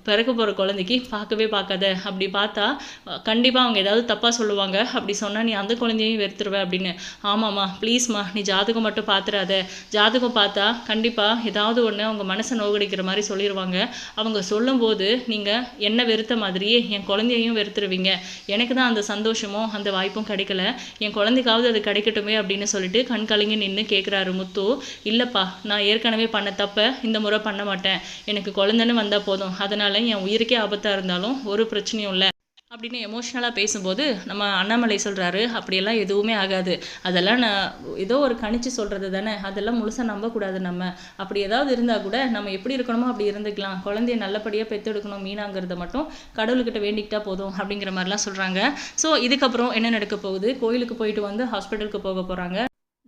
Speaker 1: பிறக்க போகிற குழந்தைக்கு பார்க்கவே பார்க்காத அப்படி பார்த்து பார்த்தா கண்டிப்பாக அவங்க ஏதாவது தப்பாக சொல்லுவாங்க. அப்படி சொன்னால் நீ அந்த குழந்தையும் வெறுத்துருவ அப்படின்னு. ஆமாம்மா ப்ளீஸ்மா நீ ஜாதகம் மட்டும் பார்த்துறாத ஜாதகம் பார்த்தா கண்டிப்பாக ஏதாவது ஒன்று அவங்க மனசை நோகடிக்கிற மாதிரி சொல்லிடுவாங்க அவங்க சொல்லும்போது நீங்கள் என்ன வெறுத்த மாதிரியே என் குழந்தையையும் வெறுத்துருவீங்க. எனக்கு தான் அந்த சந்தோஷமும் அந்த வாய்ப்பும் கிடைக்கல. என் குழந்தைக்காவது அது கிடைக்கட்டுமே அப்படின்னு சொல்லிட்டு கண் கலங்கி நின்று கேட்குறாரு முத்து. இல்லைப்பா நான் ஏற்கனவே பண்ண தப்பை இந்த முறை பண்ண மாட்டேன். எனக்கு குழந்தைன்னு வந்தால் போதும். அதனால் என் உயிருக்கே ஆபத்தாக இருந்தாலும் ஒரு பிரச்சனையும் இல்லை. அப்படின்னு எமோஷ்னலாக பேசும்போது நம்ம அண்ணாமலை சொல்கிறாரு அப்படியெல்லாம் எதுவுமே ஆகாது. அதெல்லாம் நான் ஏதோ ஒரு கணிச்சு சொல்கிறது தானே அதெல்லாம் முழுசாக நம்பக்கூடாது நம்ம. அப்படி ஏதாவது இருந்தால் கூட நம்ம எப்படி இருக்கணுமோ அப்படி இருந்துக்கலாம். குழந்தைய நல்லபடியாக பெற்றெடுக்கணும் மீனாங்கிறத மட்டும் கடவுள்கிட்ட வேண்டிக்கிட்டா போதும் அப்படிங்கிற மாதிரிலாம் சொல்கிறாங்க ஸோ இதுக்கப்புறம் என்ன நடக்க போகுது? கோயிலுக்கு போயிட்டு வந்து ஹாஸ்பிட்டலுக்கு போக போகிறாங்க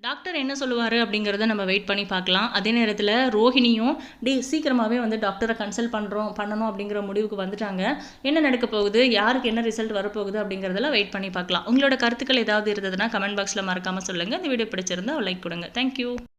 Speaker 1: டாக்டர் என்ன சொல்லுவார் அப்படிங்கிறத நம்ம வெயிட் பண்ணி பார்க்கலாம். அதே நேரத்தில் ரோஹிணியும் டே சீக்கிரமாகவே வந்து டாக்டரை கன்சல்ட் பண்ணுறோம் பண்ணணும் அப்படிங்கிற முடிவுக்கு வந்துட்டாங்க. என்ன நடக்க போகுது? யாருக்கு என்ன ரிசல்ட் வரப்போகுது அப்படிங்கிறதெல்லாம் வெயிட் பண்ணி பார்க்கலாம். உங்களோட கருத்துக்கள் ஏதாவது இருந்ததுன்னா கமெண்ட் பாக்ஸில் மறக்காமல் சொல்லுங்கள் இந்த வீடியோ பிடிச்சிருந்தா லைக் கொடுங்க. தேங்க்யூ